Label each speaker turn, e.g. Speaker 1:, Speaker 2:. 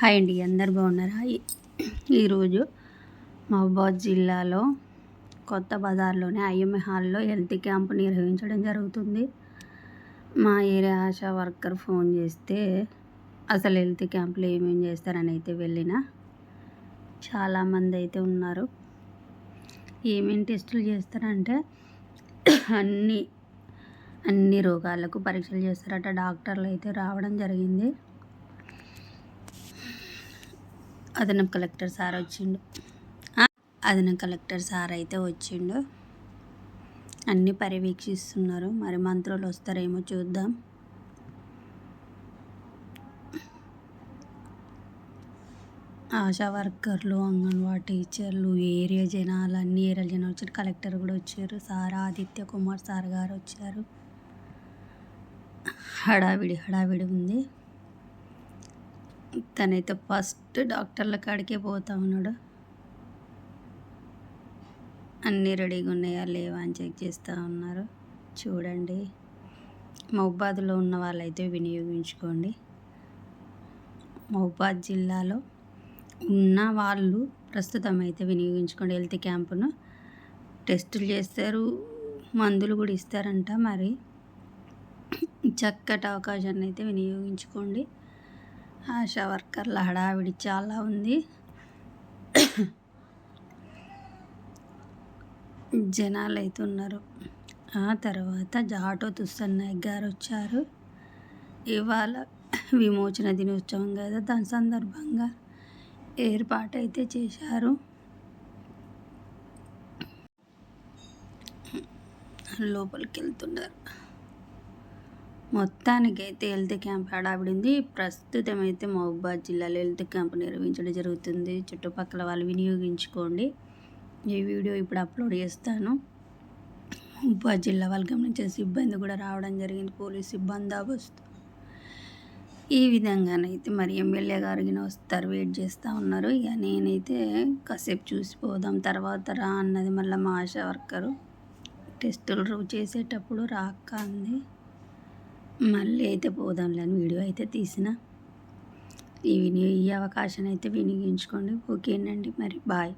Speaker 1: Hi అండి అందరు బాగున్నారా? ఈరోజు మహబాద్ జిల్లాలో కొత్త బజార్లోనే ఐఎంఏ హాల్లో హెల్త్ క్యాంప్ నిర్వహించడం జరుగుతుంది. మా ఏరియా ఆశా వర్కర్ ఫోన్ చేస్తే అసలు హెల్త్ క్యాంప్లో ఏమేమి చేస్తారని అయితే వెళ్ళిన చాలామంది అయితే ఉన్నారు. ఏమేమి టెస్టులు చేస్తారంటే అన్ని అన్ని రోగాలకు పరీక్షలు చేస్తారట డాక్టర్లు అయితే రావడం జరిగింది. అదనపు కలెక్టర్ సార్ వచ్చిండు. ఆ, అదనపు కలెక్టర్ సార్ అయితే వచ్చిండు. అన్నీ పర్యవేక్షిస్తున్నారు. మరి మంత్రులు వస్తారేమో చూద్దాం. ఆశా వర్కర్లు అంగన్వాడీ టీచర్లు ఏరియా జనాలు అన్ని ఏరియా జనాలు వచ్చారు. కలెక్టర్ కూడా వచ్చారు. సార్ ఆదిత్య కుమార్ సార్ గారు వచ్చారు. హడావిడి హడావిడి ఉంది. తనైతే ఫస్ట్ డాక్టర్ల కాడికే పోతా ఉన్నాడు. అన్నీ రెడీగా ఉన్నాయా? లేవా అని చెక్ చేస్తూ ఉన్నారు. చూడండి. మహబాద్లో ఉన్న వాళ్ళైతే వినియోగించుకోండి. మహబాద్ జిల్లాలో ఉన్న వాళ్ళు ప్రస్తుతం అయితే వినియోగించుకోండి. హెల్త్ క్యాంపును టెస్టులు చేస్తారు. మందులు కూడా ఇస్తారంట మరి. చక్కటి అవకాశాన్ని అయితే వినియోగించుకోండి. ఆశా వర్కర్ల హడావిడి చాలా ఉంది. జనాలు అయితే ఉన్నారు ఆ తర్వాత జాటో తుస్సన్నాయక్ గారు వచ్చారు. ఇవాళ విమోచన దినోత్సవం కదా దాని సందర్భంగా ఏర్పాటు అయితే చేశారు. లోపలికి వెళ్తున్నారు మొత్తానికైతే హెల్త్ క్యాంప్ హడావిడింది. ప్రస్తుతం అయితే మహబూబాద్ జిల్లాలో హెల్త్ క్యాంప్ నిర్వహించడం జరుగుతుంది. చుట్టుపక్కల వాళ్ళు వినియోగించుకోండి. ఈ వీడియో ఇప్పుడు అప్లోడ్ చేస్తాను. మహబూబాద్ జిల్లా వాళ్ళు గమనించే సిబ్బంది కూడా రావడం జరిగింది. పోలీస్ బందోబస్తు ఈ విధంగానైతే మరి ఎమ్మెల్యే గారు వస్తారు. వెయిట్ చేస్తూ ఉన్నారు. ఇక నేనైతే కాసేపు చూసిపోదాం తర్వాత రా అన్నది మళ్ళీ మా ఆశా వర్కరు. టెస్టులు చేసేటప్పుడు రాక్క అంది. మళ్ళీ అయితే పోదాంలేని వీడియో అయితే తీసిన. ఈ ఈ అవకాశం అయితే వినియోగించుకోండి. ఓకేనండి మరి బాయ్.